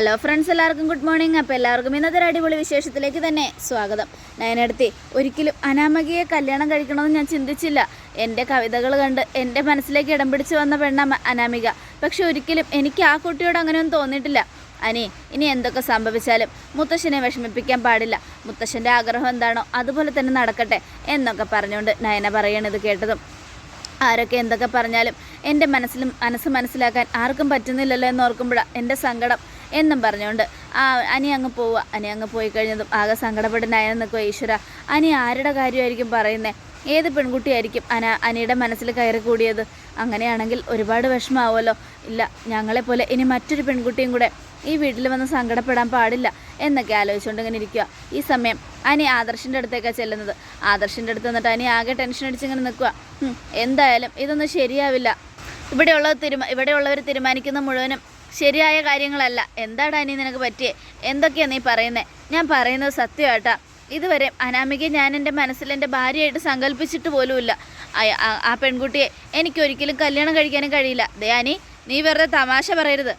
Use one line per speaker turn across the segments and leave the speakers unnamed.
Hello friends എല്ലാവർക്കും good morning അപ്പോൾ എല്ലാവർക്കും ഇന്നത്തെ ഒരു അടിപൊളി വിശേഷത്തിലേക്ക് തന്നെ സ്വാഗതം. നയനടുത്തി ഒരിക്കലും അനാമകിയെ കല്യാണം കഴിക്കണമെന്ന് ഞാൻ ചിന്തിച്ചില്ല. എന്റെ കവിതകൾ കണ്ട് എന്റെ മനസ്സിലേക്ക് ഇടം പിടിച്ച് വന്ന പെണ്ണ അനാമിക. പക്ഷെ ഒരിക്കലും എനിക്ക് ആ കുട്ടിയോട് അങ്ങനെയൊന്നും തോന്നിയിട്ടില്ല. അനി ഇനി എന്തൊക്കെ സംഭവിച്ചാലും മുത്തശ്ശനെ വിഷമിപ്പിക്കാൻ പാടില്ല. മുത്തശ്ശന്റെ ആഗ്രഹം എന്താണോ അതുപോലെ തന്നെ നടക്കട്ടെ എന്നൊക്കെ പറഞ്ഞുകൊണ്ട് നയന പറയണത് കേട്ടതും. ആരൊക്കെ എന്തൊക്കെ പറഞ്ഞാലും എന്റെ മനസ്സിലും മനസ്സ് മനസ്സിലാക്കാൻ ആർക്കും പറ്റുന്നില്ലല്ലോ എന്ന് ഓർക്കുമ്പോഴാണ് എന്റെ സങ്കടം. എന്നും പറഞ്ഞുകൊണ്ട് ആ അനി അങ്ങ് പോവുക. അനി അങ്ങ് പോയി കഴിഞ്ഞതും ആകെ സങ്കടപ്പെട്ടുണ്ടായെന്ന് നിൽക്കുക ഈശ്വര. അനി ആരുടെ കാര്യമായിരിക്കും പറയുന്നത് ഏത് പെൺകുട്ടിയായിരിക്കും അന അനിയുടെ മനസ്സിൽ കയറി കൂടിയത് അങ്ങനെയാണെങ്കിൽ ഒരുപാട് വിഷമാവുമല്ലോ ഇല്ല ഞങ്ങളെപ്പോലെ ഇനി മറ്റൊരു പെൺകുട്ടിയും കൂടെ ഈ വീട്ടിൽ വന്ന് സങ്കടപ്പെടാൻ പാടില്ല എന്നൊക്കെ ആലോചിച്ചുകൊണ്ട് ഇങ്ങനെ ഇരിക്കുക ഈ സമയം അനി ആദർശിന്റെ അടുത്തേക്കാണ് ചെല്ലുന്നത്. ആദർശിന്റെ അടുത്ത് വന്നിട്ട് അനി ആകെ ടെൻഷൻ അടിച്ച് ഇങ്ങനെ നിൽക്കുക എന്തായാലും ഇതൊന്നും ശരിയാവില്ല. ഇവിടെയുള്ളത് തീരുമാ ഇവിടെയുള്ളവർ തീരുമാനിക്കുന്ന മുഴുവനും ശരിയായ കാര്യങ്ങളല്ല. എന്താടാ അനി നിനക്ക് പറ്റിയേ? എന്തൊക്കെയാണ് നീ പറയുന്നത് ഞാൻ പറയുന്നത് സത്യമായിട്ടാ ഇതുവരെ അനാമിക ഞാൻ എന്റെ മനസ്സിൽ എന്റെ ഭാര്യയായിട്ട് സങ്കല്പിച്ചിട്ട് പോലുമില്ല. ആ- പെൺകുട്ടിയെ എനിക്കൊരിക്കലും കല്യാണം കഴിക്കാനും കഴിയില്ല. ദയാനി നീ വെറുതെ തമാശ പറയരുത്.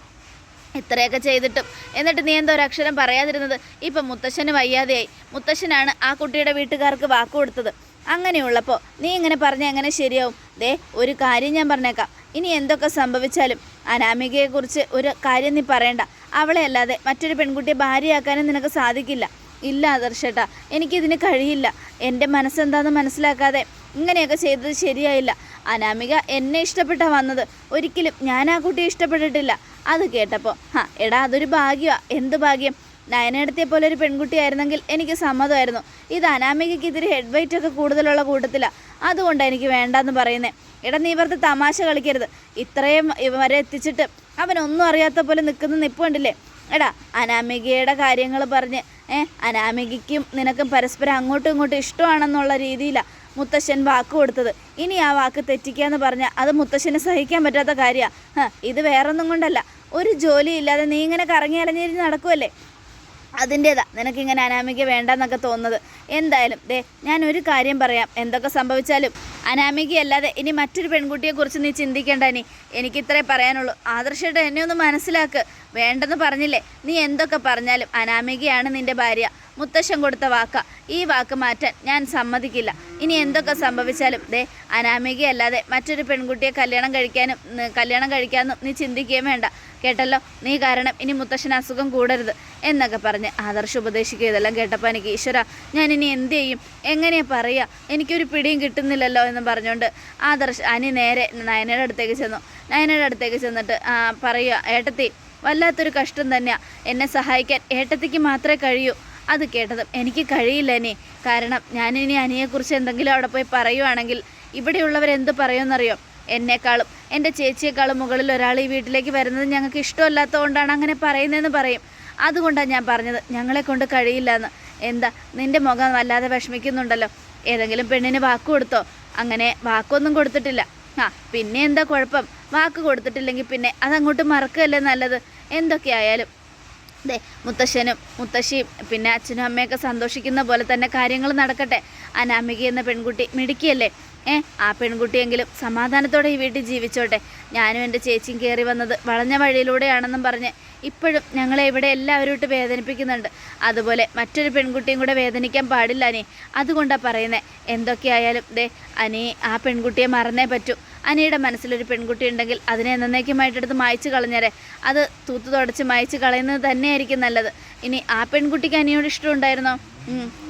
ഇത്രയൊക്കെ ചെയ്തിട്ടും. എന്നിട്ട് നീ എന്തോ ഒരക്ഷരം പറയാതിരുന്നത് ഇപ്പം മുത്തശ്ശന് വയ്യാതെയായി. മുത്തശ്ശനാണ് ആ കുട്ടിയുടെ വീട്ടുകാർക്ക് വാക്ക് കൊടുത്തത് അങ്ങനെയുള്ളപ്പോൾ നീ ഇങ്ങനെ പറഞ്ഞാൽ എങ്ങനെ ശരിയാവും? ദേ ഒരു കാര്യം ഞാൻ പറഞ്ഞേക്കാം. ഇനി എന്തൊക്കെ സംഭവിച്ചാലും അനാമികയെക്കുറിച്ച് ഒരു കാര്യം നീ പറയണ്ട. അവളെ അല്ലാതെ മറ്റൊരു പെൺകുട്ടിയെ ഭാര്യയാക്കാനും നിനക്ക് സാധിക്കില്ല. ഇല്ല ആദർശേട്ടാ എനിക്കിതിന് കഴിയില്ല. എന്റെ മനസ്സെന്താണെന്ന് മനസ്സിലാക്കാതെ ഇങ്ങനെയൊക്കെ ചെയ്തത് ശരിയായില്ല. അനാമിക എന്നെ ഇഷ്ടപ്പെട്ടാ വന്നത്. ഒരിക്കലും ഞാൻ ആ കുട്ടിയെ ഇഷ്ടപ്പെട്ടിട്ടില്ല. അത് കേട്ടപ്പോൾ ഹാ എടാ അതൊരു ഭാഗ്യമാണ് എന്ത് ഭാഗ്യം? നയനെടുത്തിയ പോലെ ഒരു പെൺകുട്ടിയായിരുന്നെങ്കിൽ എനിക്ക് സമ്മതമായിരുന്നു. ഇത് അനാമികയ്ക്ക് ഇതിരി ഹെഡ് വെയിറ്റ് ഒക്കെ കൂടുതലുള്ള കൂട്ടത്തിലാണ് അതുകൊണ്ടാണ് എനിക്ക് വേണ്ടെന്ന് പറയുന്നത് എടാ നീ വെറുതെ തമാശ കളിക്കരുത്. ഇത്രയും ഇവരെ വരെ എത്തിച്ചിട്ട് അവനൊന്നും അറിയാത്ത പോലെ നിൽക്കുന്ന നിപ്പ് കണ്ടില്ലേ? എടാ അനാമികയുടെ കാര്യങ്ങൾ പറഞ്ഞ് ഏ അനാമികയ്ക്കും നിനക്കും പരസ്പരം അങ്ങോട്ടും ഇങ്ങോട്ടും ഇഷ്ടമാണെന്നുള്ള രീതിയിലാണ് മുത്തശ്ശൻ വാക്ക് കൊടുത്തത്. ഇനി ആ വാക്ക് തെറ്റിക്കാന്ന് പറഞ്ഞാൽ അത് മുത്തശ്ശനെ സഹിക്കാൻ പറ്റാത്ത കാര്യമാണ് ഇത് വേറൊന്നും കൊണ്ടല്ല. ഒരു ജോലി ഇല്ലാതെ നീ ഇങ്ങനെ കറങ്ങി അലഞ്ഞിരിഞ്ഞ് നടക്കുമല്ലേ അതിന്റേതാ. നിനക്കിങ്ങനെ അനാമിക വേണ്ടെന്നൊക്കെ തോന്നുന്നത്. എന്തായാലും ദേ ഞാൻ ഒരു കാര്യം പറയാം. എന്തൊക്കെ സംഭവിച്ചാലും അനാമികയല്ലാതെ ഇനി മറ്റൊരു പെൺകുട്ടിയെക്കുറിച്ച് നീ ചിന്തിക്കേണ്ട ഇനി. എനിക്കിത്രേ പറയാനുള്ളൂ. ആദർശയുടെ എന്നെ ഒന്ന് മനസ്സിലാക്ക്. വേണ്ടെന്ന് പറഞ്ഞില്ലേ? നീ എന്തൊക്കെ പറഞ്ഞാലും അനാമികയാണ് നിന്റെ ഭാര്യ. മുത്തശ്ശൻ കൊടുത്ത വാക്ക. ഈ വാക്ക് മാറ്റാൻ ഞാൻ സമ്മതിക്കില്ല. ഇനി എന്തൊക്കെ സംഭവിച്ചാലും ദേ അനാമികയല്ലാതെ മറ്റൊരു പെൺകുട്ടിയെ കല്യാണം കഴിക്കാനും കല്യാണം കഴിക്കാനും നീ ചിന്തിക്കുകയും വേണ്ട. കേട്ടല്ലോ. നീ കാരണം ഇനി മുത്തശ്ശന് അസുഖം കൂടരുത് എന്നൊക്കെ പറഞ്ഞ് ആദർശ് ഉപദേശിക്കുക. ഇതെല്ലാം കേട്ടപ്പോൾ എനിക്ക് ഈശ്വര ഞാൻ ഇനി എന്ത് ചെയ്യും? എങ്ങനെയാ പറയുക എനിക്കൊരു പിടിയും കിട്ടുന്നില്ലല്ലോ എന്ന് പറഞ്ഞുകൊണ്ട് ആദർശ് അനി നേരെ നയനയുടെ അടുത്തേക്ക് ചെന്നു. നയനയുടെ അടുത്തേക്ക് ചെന്നിട്ട് പറയുക ഏട്ടത്തി വല്ലാത്തൊരു കഷ്ടം തന്നെയാണ് എന്നെ സഹായിക്കാൻ ഏട്ടത്തിക്ക് മാത്രമേ കഴിയൂ. അത് കേട്ടതും എനിക്ക് കഴിയില്ല ഇനി കാരണം ഞാനിനി അനിയെക്കുറിച്ച് എന്തെങ്കിലും അവിടെ പോയി പറയുവാണെങ്കിൽ ഇവിടെയുള്ളവരെന്ത് പറയുമെന്നറിയോ? എന്നെക്കാളും എന്റെ ചേച്ചിയെക്കാളും മുകളിൽ ഒരാൾ ഈ വീട്ടിലേക്ക് വരുന്നത് ഞങ്ങൾക്ക് ഇഷ്ടമല്ലാത്തതുകൊണ്ടാണ് അങ്ങനെ പറയുന്നതെന്ന് പറയും. അതുകൊണ്ടാണ് ഞാൻ പറഞ്ഞത് ഞങ്ങളെ കൊണ്ട് കഴിയില്ല എന്ന് എന്താ നിന്റെ മുഖം വല്ലാതെ വിഷമിക്കുന്നുണ്ടല്ലോ. ഏതെങ്കിലും പെണ്ണിന് വാക്ക് കൊടുത്തോ? അങ്ങനെ വാക്കൊന്നും കൊടുത്തിട്ടില്ല. ആ പിന്നെ എന്താ കുഴപ്പം? വാക്ക് കൊടുത്തിട്ടില്ലെങ്കിൽ പിന്നെ അതങ്ങോട്ട് മറക്കുകയല്ലേ നല്ലത്? എന്തൊക്കെയായാലും. അതെ മുത്തശ്ശനും മുത്തശ്ശിയും പിന്നെ അച്ഛനും അമ്മയൊക്കെ സന്തോഷിക്കുന്ന പോലെ തന്നെ കാര്യങ്ങൾ നടക്കട്ടെ. അനാമിക എന്ന പെൺകുട്ടി മിടുക്കിയല്ലേ? ഏ ആ പെൺകുട്ടിയെങ്കിലും സമാധാനത്തോടെ ഈ വീട്ടിൽ ജീവിച്ചോട്ടെ. ഞാനും എന്റെ ചേച്ചിയും കയറി വന്നത് വളഞ്ഞ വഴിയിലൂടെയാണെന്നും പറഞ്ഞ് ഇപ്പോഴും ഞങ്ങളെ ഇവിടെ എല്ലാവരും ഇട്ട് വേദനിപ്പിക്കുന്നുണ്ട്. അതുപോലെ മറ്റൊരു പെൺകുട്ടിയും കൂടെ വേദനിക്കാൻ പാടില്ല അനി. അതുകൊണ്ടാണ് പറയുന്നത് എന്തൊക്കെയായാലും ദേ അനി ആ പെൺകുട്ടിയെ മറന്നേ പറ്റൂ. അനിയുടെ മനസ്സിലൊരു പെൺകുട്ടി ഉണ്ടെങ്കിൽ അതിനെ എന്നേക്കുമായിട്ടെടുത്ത് മായ്ച്ചു കളഞ്ഞേരെ. അത് തൂത്ത് തുടച്ച് മായച്ചു കളയുന്നത് തന്നെയായിരിക്കും നല്ലത്. ഇനി ആ പെൺകുട്ടിക്ക് അനിയോട് ഇഷ്ടമുണ്ടായിരുന്നോ?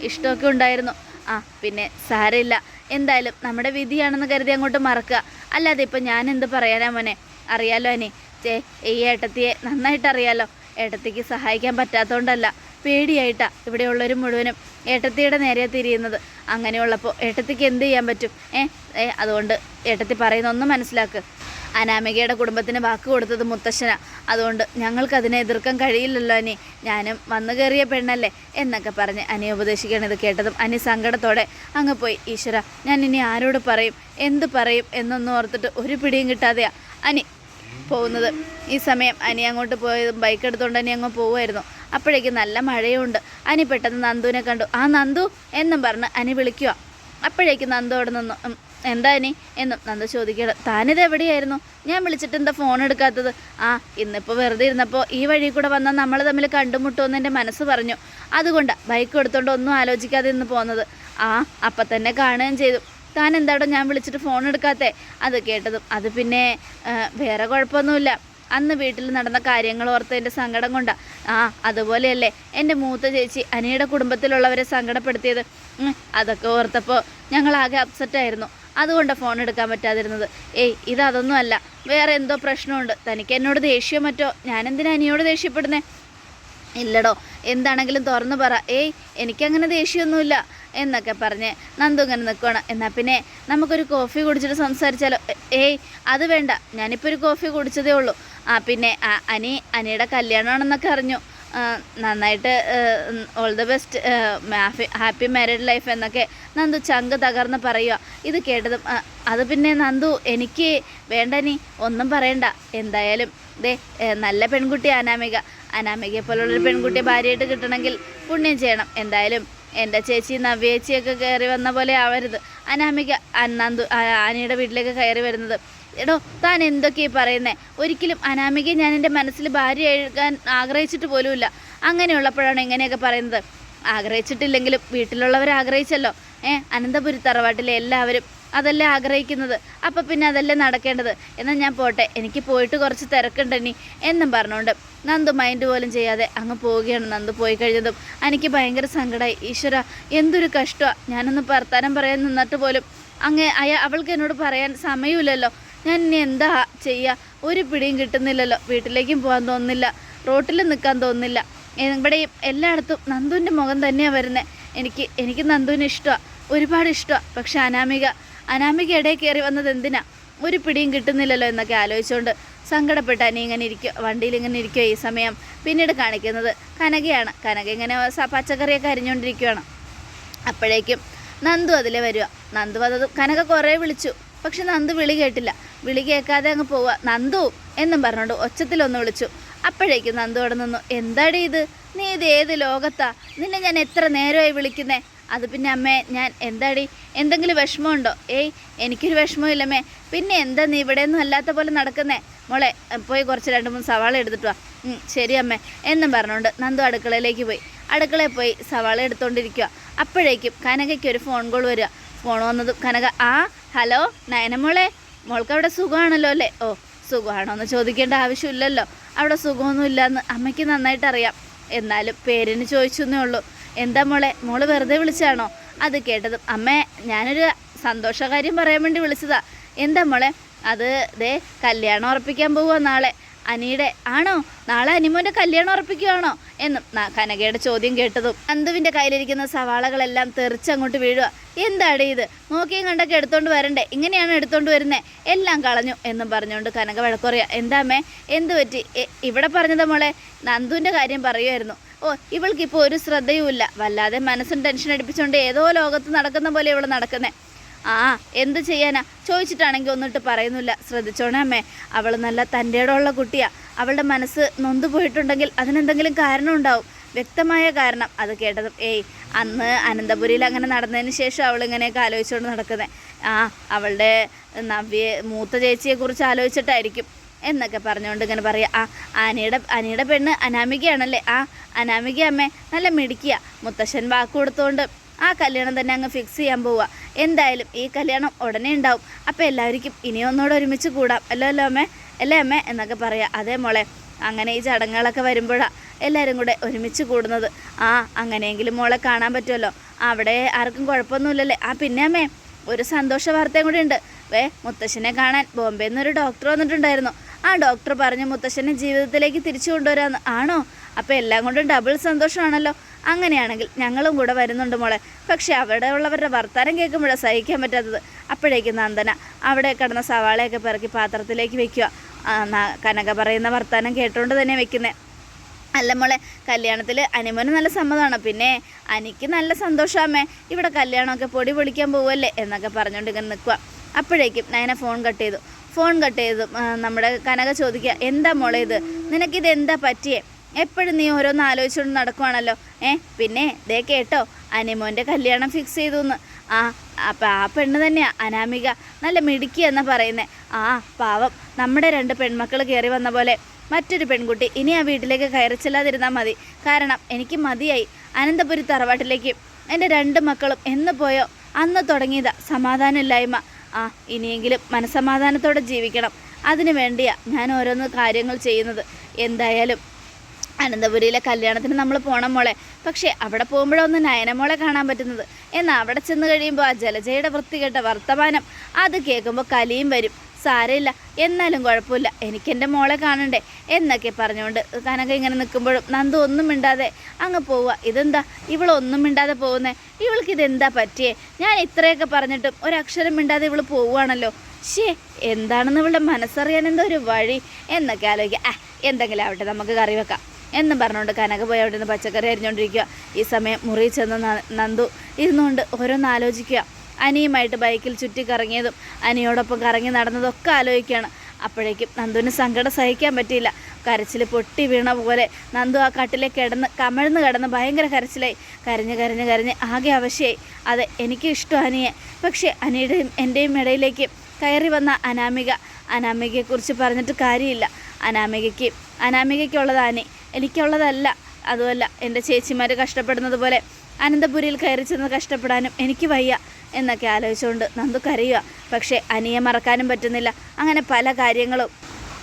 ഇഷ്ടമൊക്കെ ഉണ്ടായിരുന്നു. ആ പിന്നെ സാരമില്ല. എന്തായാലും നമ്മുടെ വിധിയാണെന്ന് കരുതി അങ്ങോട്ട് മറക്കുക. അല്ലാതെ ഇപ്പം ഞാൻ എന്ത് പറയാനാ മോനെ? അറിയാലോ അനെ. ചേ ഈ ഏട്ടത്തിയെ നന്നായിട്ട് അറിയാലോ. ഏട്ടത്തിക്ക് സഹായിക്കാൻ പറ്റാത്തതുകൊണ്ടല്ല പേടിയായിട്ടാ ഇവിടെയുള്ളവർ മുഴുവനും ഏട്ടത്തിയുടെ നേരെ തിരിയുന്നത്. അങ്ങനെയുള്ളപ്പോൾ ഏട്ടത്തിക്ക് എന്ത് ചെയ്യാൻ പറ്റും? ഏ ഏ അതുകൊണ്ട് ഏട്ടത്തി പറയുന്ന ഒന്ന് മനസ്സിലാക്ക്. അനാമികയുടെ കുടുംബത്തിന് വാക്ക് കൊടുത്തത് മുത്തശ്ശന. അതുകൊണ്ട് ഞങ്ങൾക്ക് അതിനെ എതിർക്കാൻ കഴിയില്ലല്ലോ അനി. ഞാനും വന്നു കയറിയ പെണ്ണല്ലേ എന്നൊക്കെ പറഞ്ഞ് അനി ഉപദേശിക്കണം ഇത് കേട്ടതും അനി സങ്കടത്തോടെ അങ്ങ് പോയി. ഈശ്വര ഞാൻ ഇനി ആരോട് പറയും? എന്ത് പറയും? എന്നൊന്നും ഓർത്തിട്ട് ഒരു പിടിയും കിട്ടാതെയാ അനി പോകുന്നത്. ഈ സമയം അനി അങ്ങോട്ട് പോയതും ബൈക്ക് എടുത്തുകൊണ്ട് അനി അങ്ങ് പോവുമായിരുന്നു. അപ്പോഴേക്കും നല്ല മഴയുണ്ട്. അനി പെട്ടെന്ന് നന്ദുവിനെ കണ്ടു. ആ നന്ദു? എന്നും പറഞ്ഞ് അനി വിളിക്കുക അപ്പോഴേക്കും നന്ദു അവിടെ നിന്നു. "ഉം, എന്താ ഇനി? എന്നും നന്ദ ചോദിക്കണം താനിത് എവിടെയായിരുന്നു? ഞാൻ വിളിച്ചിട്ട് എന്താ ഫോൺ എടുക്കാത്തത്? ആ ഇന്നിപ്പോൾ വെറുതെ ഇരുന്നപ്പോൾ ഈ വഴി കൂടെ വന്നാൽ നമ്മൾ തമ്മിൽ കണ്ടുമുട്ടുമെന്ന് എന്റെ മനസ്സ് പറഞ്ഞു. അതുകൊണ്ട് ബൈക്ക് എടുത്തോണ്ട് ഒന്നും ആലോചിക്കാതെ ഇന്ന് പോകുന്നത് ആ അപ്പം തന്നെ കാണുകയും ചെയ്തു. താൻ എന്താടോ ഞാൻ വിളിച്ചിട്ട് ഫോൺ എടുക്കാത്തേ? അത് കേട്ടതും അത് പിന്നെ വേറെ കുഴപ്പമൊന്നുമില്ല. അന്ന് വീട്ടിൽ നടന്ന കാര്യങ്ങൾ ഓർത്ത് എന്റെ സങ്കടം കൊണ്ടാ. ആ അതുപോലെയല്ലേ എന്റെ മൂത്ത ചേച്ചി അനിയുടെ കുടുംബത്തിലുള്ളവരെ സങ്കടപ്പെടുത്തിയത്. അതൊക്കെ ഓർത്തപ്പോൾ ഞങ്ങളാകെ അപ്സെറ്റായിരുന്നു അതുകൊണ്ടാണ് ഫോൺ എടുക്കാൻ പറ്റാതിരുന്നത്. ഏയ് ഇതതൊന്നും അല്ല. വേറെ എന്തോ പ്രശ്നമുണ്ട്. തനിക്ക് എന്നോട് ദേഷ്യം മറ്റോ ഞാനെന്തിനാ അനിയോട് ദേഷ്യപ്പെടുന്നേ? ഇല്ലടോ എന്താണെങ്കിലും തുറന്നു പറ. ഏയ് എനിക്കങ്ങനെ ദേഷ്യമൊന്നുമില്ല എന്നൊക്കെ പറഞ്ഞ് നന്ദു ഇങ്ങനെ നിൽക്കുകയാണ് എന്നാൽ പിന്നെ നമുക്കൊരു കോഫി കുടിച്ചിട്ട് സംസാരിച്ചാലോ? ഏയ് അത് വേണ്ട. ഞാനിപ്പോൾ ഒരു കോഫി കുടിച്ചതേ ഉള്ളൂ. ആ പിന്നെ അനി അനിയുടെ കല്യാണമാണെന്നൊക്കെ അറിഞ്ഞു. നന്നായിട്ട് all the best happy married life എന്നൊക്കെ നന്ദു ചങ്ക് തകർന്ന് പറയുക ഇത് കേട്ടതും അത് പിന്നെ നന്ദു എനിക്ക് വേണ്ട നീ ഒന്നും പറയണ്ട. എന്തായാലും ദേ നല്ല പെൺകുട്ടി അനാമിക. അനാമികയെ പോലുള്ളൊരു പെൺകുട്ടി ഭാര്യയായിട്ട് കിട്ടണമെങ്കിൽ പുണ്യം ചെയ്യണം. എന്തായാലും എന്റെ ചേച്ചി നവ്യേച്ചിയൊക്കെ കയറി വന്ന പോലെ ആവരുത്. അനാമിക നന്ദു ആനയുടെ വീട്ടിലേക്ക് കയറി വരുന്നത് എടോ താൻ എന്തൊക്കെയാ പറയുന്നേ? ഒരിക്കലും അനാമികയെ ഞാൻ എന്റെ മനസ്സിൽ ഭാര്യ എഴുകാൻ ആഗ്രഹിച്ചിട്ട് പോലുമില്ല. അങ്ങനെയുള്ളപ്പോഴാണ് ഇങ്ങനെയൊക്കെ പറയുന്നത്. ആഗ്രഹിച്ചിട്ടില്ലെങ്കിലും വീട്ടിലുള്ളവർ ആഗ്രഹിച്ചല്ലോ. ഏ അനന്തപുരി തറവാട്ടിലെ എല്ലാവരും അതല്ലേ ആഗ്രഹിക്കുന്നത്? അപ്പം പിന്നെ അതല്ലേ നടക്കേണ്ടത്? എന്നാൽ ഞാൻ പോട്ടെ. എനിക്ക് പോയിട്ട് കുറച്ച് തിരക്കുണ്ട് ഇനി. എന്നും പറഞ്ഞുകൊണ്ട് നന്ദു മൈൻഡ് പോലും ചെയ്യാതെ അങ്ങ് പോവുകയാണ് നന്ദു പോയി കഴിഞ്ഞതും. എനിക്ക് ഭയങ്കര സങ്കടമായി ഈശ്വര എന്തൊരു കഷ്ടമാണ് ഞാനൊന്ന് വർത്താനം പറയാൻ നിന്നിട്ട് പോലും അങ്ങ് അയ അവൾക്ക് എന്നോട് പറയാൻ സമയമില്ലല്ലോ. ഞാൻ ഇനി എന്താ ചെയ്യുക ഒരു പിടിയും കിട്ടുന്നില്ലല്ലോ. വീട്ടിലേക്കും പോകാൻ തോന്നുന്നില്ല. റോട്ടിൽ നിൽക്കാൻ തോന്നുന്നില്ല. ഇവിടെയും എല്ലായിടത്തും നന്ദുവിന്റെ മുഖം തന്നെയാണ് വരുന്നത് എനിക്ക് എനിക്ക് നന്ദുവിനെ ഇഷ്ടമാണ് ഒരുപാട് ഇഷ്ടമാണ് പക്ഷെ അനാമിക അനാമിക ഇടയിൽ കയറി വന്നത് എന്തിനാ? ഒരു പിടിയും കിട്ടുന്നില്ലല്ലോ എന്നൊക്കെ ആലോചിച്ചുകൊണ്ട് സങ്കടപ്പെട്ട അനി ഇങ്ങനെ ഇരിക്കുക വണ്ടിയിൽ ഇങ്ങനെ ഇരിക്കുക ഈ സമയം പിന്നീട് കാണിക്കുന്നത് കനകയാണ്. കനക ഇങ്ങനെ പച്ചക്കറിയൊക്കെ അരിഞ്ഞുകൊണ്ടിരിക്കുകയാണ് അപ്പോഴേക്കും നന്ദു അതിലെ വരിക നന്ദു വന്നത് കനക കുറേ വിളിച്ചു. പക്ഷെ നന്ദു വിളി കേട്ടില്ല. വിളി കേൾക്കാതെ അങ്ങ് പോവുക. നന്ദു എന്നും പറഞ്ഞുകൊണ്ട് ഒച്ചത്തിലൊന്ന് വിളിച്ചു. അപ്പോഴേക്കും നന്ദു അവിടെ നിന്നു. എന്താടി ഇത്? നീ ഇത് ഏത് ലോകത്താ? നിന്നെ ഞാൻ എത്ര നേരമായി വിളിക്കുന്നേ? അത് പിന്നെ അമ്മേ ഞാൻ എന്താടി? എന്തെങ്കിലും വിഷമമുണ്ടോ? ഏയ് എനിക്കൊരു വിഷമമില്ലമ്മേ പിന്നെ എന്താ നീ ഇവിടെ ഒന്നും അല്ലാത്ത പോലെ നടക്കുന്നേ? മോളെ പോയി കുറച്ച് രണ്ട് മൂന്ന് സവാള എടുത്തിട്ട് വാ. ശരി അമ്മേ എന്നും പറഞ്ഞുകൊണ്ട് നന്ദു അടുക്കളയിലേക്ക് പോയി. അടുക്കളയിൽ പോയി സവാള എടുത്തുകൊണ്ടിരിക്കുക അപ്പോഴേക്കും കനകയ്ക്ക് ഒരു ഫോൺ കോൾ വരിക. ഫോൺ വന്നതും കനക ആ ഹലോ നയനമോളെ മോൾക്ക് അവിടെ സുഖമാണല്ലോ അല്ലേ? ഓ സുഖമാണോ എന്ന് ചോദിക്കേണ്ട ആവശ്യമില്ലല്ലോ. അവിടെ സുഖമൊന്നുമില്ലയെന്ന് അമ്മയ്ക്ക് നന്നായിട്ട് അറിയാം എന്നാലും പേരിന് ചോദിച്ചു എന്നേ ഉള്ളൂ. എന്താ മോളെ മോൾ വെറുതെ വിളിച്ചാണോ? അത് കേട്ടതും അമ്മേ ഞാനൊരു സന്തോഷകാര്യം പറയാൻ വേണ്ടി വിളിച്ചതാ. എന്താ മോളെ അത് ദേ കല്യാണം ഉറപ്പിക്കാൻ പോവുക നാളെ. അനിയുടെ ആണോ? നാളെ അനിമോന്റെ കല്യാണം ഉറപ്പിക്കുകയാണോ എന്നും കനകയുടെ ചോദ്യം കേട്ടതും നന്ദുവിന്റെ കയ്യിലിരിക്കുന്ന സവാളകളെല്ലാം തെറിച്ചങ്ങോട്ട് വീഴുക എന്താണ് ഇത്? നോക്കിയും കണ്ടൊക്കെ എടുത്തോണ്ട് വരണ്ടേ? ഇങ്ങനെയാണ് എടുത്തോണ്ട് വരുന്നേ? എല്ലാം കളഞ്ഞു എന്നും പറഞ്ഞുകൊണ്ട് കനക വഴക്കുറയുക എന്താമേ എന്ത് പറ്റി? ഇവിടെ പറഞ്ഞത് മോളെ? നന്ദുവിന്റെ കാര്യം പറയുമായിരുന്നു ഓ ഇവൾക്കിപ്പോൾ ഒരു ശ്രദ്ധയുമില്ല. വല്ലാതെ മനസ്സും ടെൻഷൻ അടിപ്പിച്ചുകൊണ്ട് ഏതോ ലോകത്ത് നടക്കുന്ന പോലെ ഇവൾ നടക്കുന്നേ. ആ എന്ത് ചെയ്യാനാ? ചോദിച്ചിട്ടാണെങ്കിൽ ഒന്നിട്ട് പറയുന്നില്ല. ശ്രദ്ധിച്ചോണേ അമ്മേ. അവൾ നല്ല തന്റെ ഇടമുള്ള കുട്ടിയാ. അവളുടെ മനസ്സ് നൊന്തു പോയിട്ടുണ്ടെങ്കിൽ അതിനെന്തെങ്കിലും കാരണം ഉണ്ടാവും. വ്യക്തമായ കാരണം. അത് കേട്ടതും ഏയ് അന്ന് അനന്തപുരിയിൽ അങ്ങനെ നടന്നതിന് ശേഷം അവൾ ഇങ്ങനെയൊക്കെ ആലോചിച്ചുകൊണ്ട് നടക്കുന്നത് ആ അവളുടെ നവ്യ മൂത്ത ചേച്ചിയെക്കുറിച്ച് ആലോചിച്ചിട്ടായിരിക്കും. എന്നൊക്കെ പറഞ്ഞുകൊണ്ട് ഇങ്ങനെ പറയാം. ആ അനിയുടെ അനിയുടെ പെണ്ണ് അനാമികയാണല്ലേ? ആ അനാമിക അമ്മേ നല്ല മിടിക്കുക മുത്തശ്ശൻ വാക്ക് കൊടുത്തുകൊണ്ട് ആ കല്യാണം തന്നെ അങ്ങ് ഫിക്സ് ചെയ്യാൻ പോവുക. എന്തായാലും ഈ കല്യാണം ഉടനെ ഉണ്ടാവും. അപ്പോൾ എല്ലാവർക്കും ഇനി ഒന്നുകൂടെ ഒരുമിച്ച് കൂടാം. അല്ലോ അല്ലോ അമ്മേ? അല്ലേ അമ്മേ? എന്നൊക്കെ പറയാം. അതേ മോളെ. അങ്ങനെ ഈ ചടങ്ങുകളൊക്കെ വരുമ്പോഴാണ് എല്ലാവരും കൂടെ ഒരുമിച്ച് കൂടുന്നത്. ആ അങ്ങനെയെങ്കിലും മോളെ കാണാൻ പറ്റുമല്ലോ. അവിടെ ആർക്കും കുഴപ്പമൊന്നുമില്ലല്ലേ? ആ പിന്നെ അമ്മേ ഒരു സന്തോഷ വാർത്തയും കൂടി ഉണ്ട്. വേ മുത്തശ്ശനെ കാണാൻ ബോംബെയിൽ നിന്നൊരു ഡോക്ടർ വന്നിട്ടുണ്ടായിരുന്നു. ആ ഡോക്ടർ പറഞ്ഞു മുത്തശ്ശനെ ജീവിതത്തിലേക്ക് തിരിച്ചു കൊണ്ടുവരാമെന്ന് ആണോ? അപ്പോൾ എല്ലാം കൊണ്ടും ഡബിൾ സന്തോഷമാണല്ലോ. അങ്ങനെയാണെങ്കിൽ ഞങ്ങളും കൂടെ വരുന്നുണ്ട് മോളെ. പക്ഷേ അവിടെ ഉള്ളവരുടെ വർത്താനം കേൾക്കുമ്പോഴാണ് സഹിക്കാൻ പറ്റാത്തത്. അപ്പോഴേക്കും നന്ദന അവിടെ കിടന്ന സവാളയൊക്കെ പിറക്കി പാത്രത്തിലേക്ക് വെക്കുക. കനക പറയുന്ന വർത്താനം കേട്ടുകൊണ്ട് തന്നെ വെക്കുന്നത് അല്ല മോളെ കല്യാണത്തിൽ അനിമന് നല്ല സമ്മതമാണ്. പിന്നെ അനിക്ക് നല്ല സന്തോഷാമേ ഇവിടെ കല്യാണമൊക്കെ പൊടി പൊളിക്കാൻ പോവല്ലേ എന്നൊക്കെ പറഞ്ഞുകൊണ്ട് ഇങ്ങനെ നിൽക്കുക അപ്പോഴേക്കും നയന ഫോൺ കട്ട് ചെയ്തു. ഫോൺ കട്ട് ചെയ്തു നമ്മുടെ കനക ചോദിക്കുക എന്താ മോളേ ഇത്? നിനക്കിത് എന്താ പറ്റിയേ? എപ്പോഴും നീ ഓരോന്ന് ആലോചിച്ചുകൊണ്ട് നടക്കുവാണല്ലോ. ഏ പിന്നെ ദേ കേട്ടോ അനിമോന്റെ കല്യാണം ഫിക്സ് ചെയ്തു എന്ന് ആ അപ്പം ആ പെണ്ണ് തന്നെയാണ് അനാമിക. നല്ല മിടുക്കി എന്ന് പറയുന്നത് ആ പാവം നമ്മുടെ രണ്ട് പെൺമക്കൾ കയറി വന്ന പോലെ. മറ്റൊരു പെൺകുട്ടി ഇനി ആ വീട്ടിലേക്ക് കയറി ചെല്ലാതിരുന്നാൽ മതി. കാരണം എനിക്ക് മതിയായി. അനന്തപുരി തറവാട്ടിലേക്ക്. എന്റെ രണ്ട് മക്കളും എന്ന് പോയോ? അന്ന് തുടങ്ങിയതാ സമാധാനമില്ലായ്മ. ആ ഇനിയെങ്കിലും മനസമാധാനത്തോടെ ജീവിക്കണം. അതിനു വേണ്ടിയാ ഞാൻ ഓരോന്ന് കാര്യങ്ങൾ ചെയ്യുന്നത്. എന്തായാലും അനന്തപുരിയിലെ കല്യാണത്തിന് നമ്മൾ പോണം മോളെ. പക്ഷേ അവിടെ പോകുമ്പോഴൊന്നും നയനമോളെ കാണാൻ പറ്റുന്നത്. എന്നാൽ അവിടെ ചെന്ന് കഴിയുമ്പോൾ ആ ജലജയുടെ വൃത്തികെട്ട വർത്തമാനം. അത് കേൾക്കുമ്പോൾ കലിയും വരും. സാരമില്ല എന്നാലും കുഴപ്പമില്ല. എനിക്കെന്റെ മോളെ കാണണ്ടേ എന്നൊക്കെ പറഞ്ഞുകൊണ്ട് കനക ഇങ്ങനെ നിൽക്കുമ്പോഴും നന്ദു ഒന്നും മിണ്ടാതെ അങ്ങ് പോവുക ഇതെന്താ? ഇവളൊന്നും മിണ്ടാതെ പോകുന്നേ? ഇവൾക്ക് ഇതെന്താ പറ്റിയേ? ഞാൻ ഇത്രയൊക്കെ പറഞ്ഞിട്ടും ഒരക്ഷരം മിണ്ടാതെ ഇവൾ പോവുകയാണല്ലോ. ഷേ എന്താണെന്ന് ഇവളുടെ മനസ്സറിയാൻ എന്തോ ഒരു വഴി എന്നൊക്കെ ആലോചിക്കുക എന്തെങ്കിലും ആവട്ടെ നമുക്ക് കറി വെക്കാം. എന്നും പറഞ്ഞുകൊണ്ട് കനക പോയി അവിടെ നിന്ന് പച്ചക്കറി അരിഞ്ഞുകൊണ്ടിരിക്കുക ഈ സമയം മുറി ചെന്ന് നന്ദു ഇരുന്നുകൊണ്ട് ഓരോന്ന് ആലോചിക്കുക. അനിയുമായിട്ട് ബൈക്കിൽ ചുറ്റി കറങ്ങിയതും അനിയോടൊപ്പം കറങ്ങി നടന്നതൊക്കെ ആലോചിക്കുകയാണ്. അപ്പോഴേക്കും നന്ദുവിന് സങ്കടം സഹിക്കാൻ പറ്റിയില്ല. കരച്ചിൽ പൊട്ടി വീണ പോലെ നന്ദു ആ കട്ടിലേക്ക് കിടന്ന് കമഴ്ന്ന് കിടന്ന് ഭയങ്കര കരച്ചിലായി. കരഞ്ഞ് കരഞ്ഞ് കരഞ്ഞ് ആകെ അവശയായി. അതെ എനിക്ക് ഇഷ്ടം അനിയെ. പക്ഷേ അനിയുടെയും എന്റെയും ഇടയിലേക്ക് കയറി വന്ന അനാമിക. അനാമികയെക്കുറിച്ച് പറഞ്ഞിട്ട് കാര്യമില്ല. അനാമികയ്ക്ക് അനാമികയ്ക്കുള്ളതാനേ അനി എനിക്കുള്ളതല്ല. അതുമല്ല എന്റെ ചേച്ചിമാർ കഷ്ടപ്പെടുന്നത് പോലെ അനന്തപുരിയിൽ കയറി ചെന്ന് കഷ്ടപ്പെടാനും എനിക്ക് വയ്യ എന്നൊക്കെ ആലോചിച്ചുകൊണ്ട് നന്ദു കരയുക. പക്ഷേ അനിയെ മറക്കാനും പറ്റുന്നില്ല. അങ്ങനെ പല കാര്യങ്ങളും.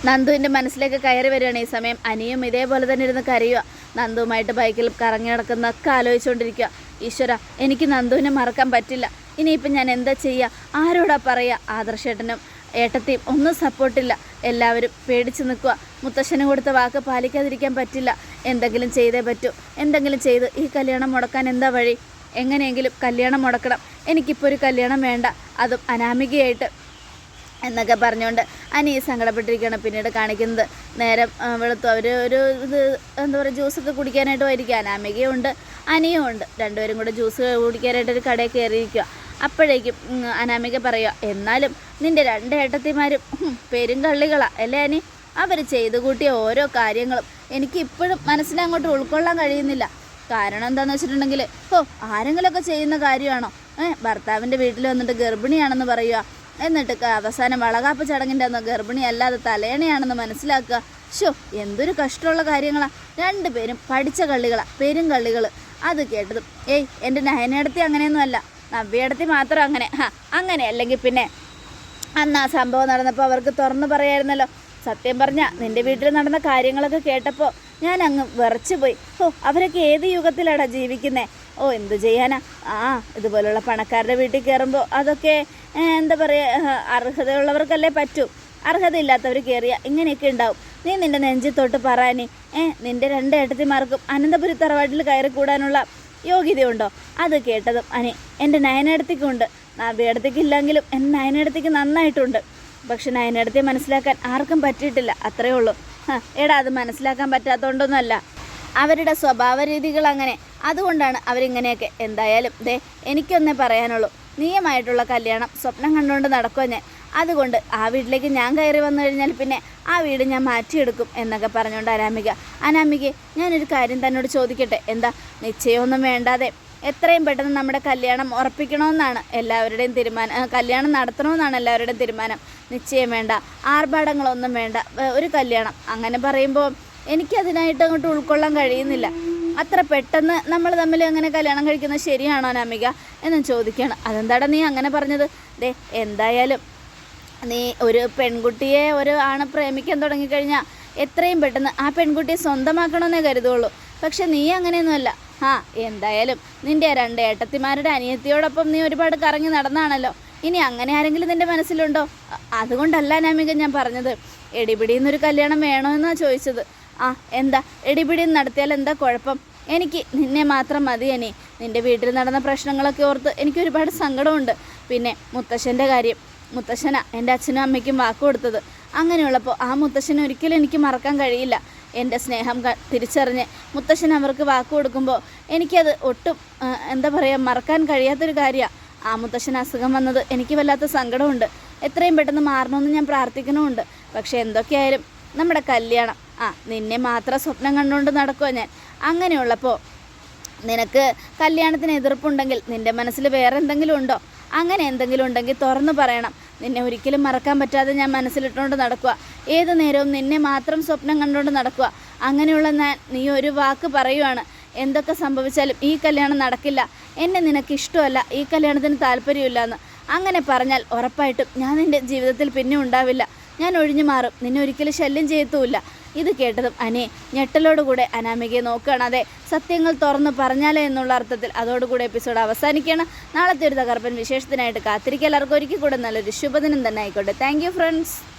നന്ദുവിന്റെ മനസ്സിലേക്ക് കയറി വരികയാണ് ഈ സമയം. അനിയും ഇതേപോലെ തന്നെ ഇരുന്ന് കരയുക. നന്ദുവുമായിട്ട് ബൈക്കിൽ കറങ്ങി നടക്കുന്നൊക്കെ ആലോചിച്ചുകൊണ്ടിരിക്കുക. ഈശ്വര എനിക്ക് നന്ദുവിനെ മറക്കാൻ പറ്റില്ല. ഇനിയിപ്പം ഞാൻ എന്താ ചെയ്യുക? ആരോടാ പറയുക? ആദർശേട്ടനും ഏട്ടത്തെയും ഒന്നും സപ്പോർട്ടില്ല എല്ലാവരും പേടിച്ച് നിൽക്കുക. മുത്തശ്ശന് കൊടുത്ത വാക്ക് പാലിക്കാതിരിക്കാൻ പറ്റില്ല. എന്തെങ്കിലും ചെയ്തേ പറ്റൂ. എന്തെങ്കിലും ചെയ്ത് ഈ കല്യാണം മുടക്കാൻ എന്താ വഴി? എങ്ങനെയെങ്കിലും കല്യാണം മുടക്കണം. എനിക്കിപ്പോൾ ഒരു കല്യാണം വേണ്ട. അതും അനാമികയായിട്ട് എന്നൊക്കെ പറഞ്ഞുകൊണ്ട് അനി സങ്കടപ്പെട്ടിരിക്കുകയാണ് പിന്നീട് കാണിക്കുന്നത്. നേരം വെളുത്തു. അവർ ഒരു ഇത് എന്താ പറയുക ജ്യൂസൊക്കെ കുടിക്കാനായിട്ട് പോയിരിക്കുക അനാമികയും ഉണ്ട് അനിയും ഉണ്ട്. രണ്ടുപേരും കൂടെ ജ്യൂസ് കുടിക്കാനായിട്ട് ഒരു കടയിൽ കയറിയിരിക്കുക. അപ്പോഴേക്കും അനാമിക പറയുക എന്നാലും നിന്റെ രണ്ട് ഏട്ടത്തിമാരും പെരും പെരുങ്കള്ളികളാ അല്ലേ അനി? അവർ ചെയ്തു കൂട്ടിയ ഓരോ കാര്യങ്ങളും എനിക്ക് ഇപ്പോഴും മനസ്സിലങ്ങോട്ട് ഉൾക്കൊള്ളാൻ കഴിയുന്നില്ല. കാരണം എന്താണെന്ന് വെച്ചിട്ടുണ്ടെങ്കിൽ ഓ ആരെങ്കിലുമൊക്കെ ചെയ്യുന്ന കാര്യമാണോ? ഏഹ് ഭർത്താവിന്റെ വീട്ടിൽ വന്നിട്ട് ഗർഭിണിയാണെന്ന് പറയുക എന്നിട്ട് അവസാനം വളകാപ്പ് ചടങ്ങിന്റെ അന്ന് ഗർഭിണി അല്ലാതെ തലേണയാണെന്ന് മനസ്സിലാക്കുക. ഷോ എന്തൊരു കഷ്ടമുള്ള കാര്യങ്ങളാണ് രണ്ടുപേരും പഠിച്ച കള്ളികളാണ് പെരും കള്ളികൾ അത് കേട്ടതും ഏയ് എന്റെ നയനടത്തി അങ്ങനെയൊന്നും അല്ല നവ്യടത്തി മാത്രം അങ്ങനെ. ആ അങ്ങനെ. അല്ലെങ്കിൽ പിന്നെ അന്ന് ആ സംഭവം നടന്നപ്പോൾ അവർക്ക് തുറന്നു പറയായിരുന്നല്ലോ. സത്യം പറഞ്ഞ നിന്റെ വീട്ടിൽ നടന്ന കാര്യങ്ങളൊക്കെ കേട്ടപ്പോൾ ഞാൻ അങ്ങ് വിറച്ചു പോയി. ഓ അവരൊക്കെ ഏത് യുഗത്തിലാടാ ജീവിക്കുന്നേ? ഓ എന്തു ചെയ്യാനാ? ആ ഇതുപോലുള്ള പണക്കാരുടെ വീട്ടിൽ കയറുമ്പോൾ അതൊക്കെ എന്താ പറയുക അർഹതയുള്ളവർക്കല്ലേ പറ്റൂ. അർഹതയില്ലാത്തവർ കയറിയ ഇങ്ങനെയൊക്കെ ഉണ്ടാവും. നീ നിന്റെ നെഞ്ചിത്തോട്ട് തൊട്ട് പറയാനി ഏ നിന്റെ രണ്ട് ഏട്ടത്തിമാർക്കും അനന്തപുരി തറവാട്ടിൽ കയറി കൂടാനുള്ള യോഗ്യതയുണ്ടോ? അത് കേട്ടതും അനി എന്റെ നയനടത്തിക്കുണ്ട്. നബിയടത്തേക്ക് ഇല്ലെങ്കിലും എന്റെ നയനടത്തേക്ക് നന്നായിട്ടുണ്ട്. പക്ഷെ നയനടത്തെ മനസ്സിലാക്കാൻ ആർക്കും പറ്റിയിട്ടില്ല അത്രയേ ഉള്ളൂ. എടാ അത് മനസ്സിലാക്കാൻ പറ്റാത്തതുകൊണ്ടൊന്നുമല്ല അവരുടെ സ്വഭാവ രീതികൾ അങ്ങനെ അതുകൊണ്ടാണ് അവരിങ്ങനെയൊക്കെ. എന്തായാലും ദേ എനിക്കൊന്നേ പറയാനുള്ളൂ. നീയമായിട്ടുള്ള കല്യാണം സ്വപ്നം കണ്ടുകൊണ്ട് നടക്കുമോ ഞാൻ? അതുകൊണ്ട് ആ വീട്ടിലേക്ക് ഞാൻ കയറി വന്നു കഴിഞ്ഞാൽ പിന്നെ ആ വീട് ഞാൻ മാറ്റിയെടുക്കും എന്നൊക്കെ പറഞ്ഞുകൊണ്ട് അനാമിക. അനാമികയെ ഞാനൊരു കാര്യം തന്നോട് ചോദിക്കട്ടെ? എന്താ? നിശ്ചയമൊന്നും വേണ്ടാതെ എത്രയും പെട്ടെന്ന് നമ്മുടെ കല്യാണം ഉറപ്പിക്കണമെന്നാണ് എല്ലാവരുടെയും തീരുമാനം. കല്യാണം നടത്തണമെന്നാണ് എല്ലാവരുടെയും തീരുമാനം. നിശ്ചയം വേണ്ട. ആർഭാടങ്ങളൊന്നും വേണ്ട. ഒരു കല്യാണം. അങ്ങനെ പറയുമ്പോൾ എനിക്കതിനായിട്ട് അങ്ങോട്ട് ഉൾക്കൊള്ളാൻ കഴിയുന്നില്ല. അത്ര പെട്ടെന്ന് നമ്മൾ തമ്മിൽ അങ്ങനെ കല്യാണം കഴിക്കുന്നത് ശരിയാണോ അനാമിക? എന്നും ചോദിക്കുകയാണ് അതെന്താടാ നീ അങ്ങനെ പറഞ്ഞത്? ദേ എന്തായാലും നീ ഒരു പെൺകുട്ടിയെ ഒരു ആണ് പ്രേമിക്കാൻ തുടങ്ങിക്കഴിഞ്ഞാൽ എത്രയും പെട്ടെന്ന് ആ പെൺകുട്ടിയെ സ്വന്തമാക്കണമെന്നേ കരുതുള്ളൂ. പക്ഷെ നീ അങ്ങനെയൊന്നുമല്ല. ആ എന്തായാലും നിന്റെ ആ രണ്ട് ഏട്ടത്തിമാരുടെ അനിയത്തിയോടൊപ്പം നീ ഒരുപാട് കറങ്ങി നടന്നാണല്ലോ. ഇനി അങ്ങനെ ആരെങ്കിലും നിന്റെ മനസ്സിലുണ്ടോ? അതുകൊണ്ടല്ല നാമിക ഞാൻ പറഞ്ഞത്. എടിപിടിന്നൊരു കല്യാണം വേണമെന്നാണ് ചോദിച്ചത്. ആ എന്താ? എടിപിടിന്ന് നടത്തിയാൽ എന്താ കുഴപ്പം? എനിക്ക് നിന്നെ മാത്രം മതി അനി. നിന്റെ വീട്ടിൽ നടന്ന പ്രശ്നങ്ങളൊക്കെ ഓർത്ത് എനിക്ക് ഒരുപാട് സങ്കടമുണ്ട്. പിന്നെ മുത്തശ്ശന്റെ കാര്യം. മുത്തശ്ശന എന്റെ അച്ഛനും അമ്മയ്ക്കും വാക്ക് കൊടുത്തത്. അങ്ങനെയുള്ളപ്പോൾ ആ മുത്തശ്ശനെ ഒരിക്കലും എനിക്ക് മറക്കാൻ കഴിയില്ല. എന്റെ സ്നേഹം തിരിച്ചറിഞ്ഞ് മുത്തശ്ശൻ അവർക്ക് വാക്ക് കൊടുക്കുമ്പോൾ എനിക്കത് ഒട്ടും എന്താ പറയുക മറക്കാൻ കഴിയാത്തൊരു കാര്യമാണ് ആ മുത്തശ്ശൻ അസുഖം വന്നത് എനിക്ക് വല്ലാത്ത സങ്കടമുണ്ട്. എത്രയും പെട്ടെന്ന് മാറണമെന്ന് ഞാൻ പ്രാർത്ഥിക്കണമുണ്ട് പക്ഷേ എന്തൊക്കെയായാലും നമ്മുടെ കല്യാണം ആ നിന്നെ മാത്രം സ്വപ്നം കണ്ടുകൊണ്ട് നടക്കുക ഞാൻ. അങ്ങനെയുള്ളപ്പോൾ നിനക്ക് കല്യാണത്തിന് എതിർപ്പുണ്ടെങ്കിൽ നിന്റെ മനസ്സിൽ വേറെ എന്തെങ്കിലും ഉണ്ടോ? അങ്ങനെ എന്തെങ്കിലും ഉണ്ടെങ്കിൽ തുറന്നു പറയണം. നിന്നെ ഒരിക്കലും മറക്കാൻ പറ്റാതെ ഞാൻ മനസ്സിലിട്ടുകൊണ്ട് നടക്കുക. ഏത് നേരവും നിന്നെ മാത്രം സ്വപ്നം കണ്ടുകൊണ്ട് നടക്കുക. അങ്ങനെയുള്ള ഞാൻ നീ ഒരു വാക്ക് പറയുവാണ്. എന്തൊക്കെ സംഭവിച്ചാലും ഈ കല്യാണം നടക്കില്ല. എന്നെ നിനക്ക് ഇഷ്ടമല്ല. ഈ കല്യാണത്തിന് താല്പര്യമില്ല എന്ന് അങ്ങനെ പറഞ്ഞാൽ ഉറപ്പായിട്ടും ഞാൻ നിന്റെ ജീവിതത്തിൽ പിന്നെ ഉണ്ടാവില്ല. ഞാൻ ഒഴിഞ്ഞു മാറും. നിന്നെ ഒരിക്കലും ശല്യം ചെയ്യത്തുമില്ല. ഇത് കേട്ടതും അനേ ഞെട്ടലോടുകൂടെ അനാമികയെ നോക്കുകയാണ്. അതെ സത്യങ്ങൾ തുറന്ന് പറഞ്ഞാലേ എന്നുള്ള അർത്ഥത്തിൽ അതോടുകൂടെ എപ്പിസോഡ് അവസാനിക്കുകയാണ്. നാളത്തെ ഒരു തകർപ്പൻ വിശേഷത്തിനായിട്ട് കാത്തിരിക്കുക. എല്ലാവർക്കും ഒരിക്കൽ കൂടെ നല്ലൊരു ശുഭദിനം തന്നെ ആയിക്കോട്ടെ. Thank friends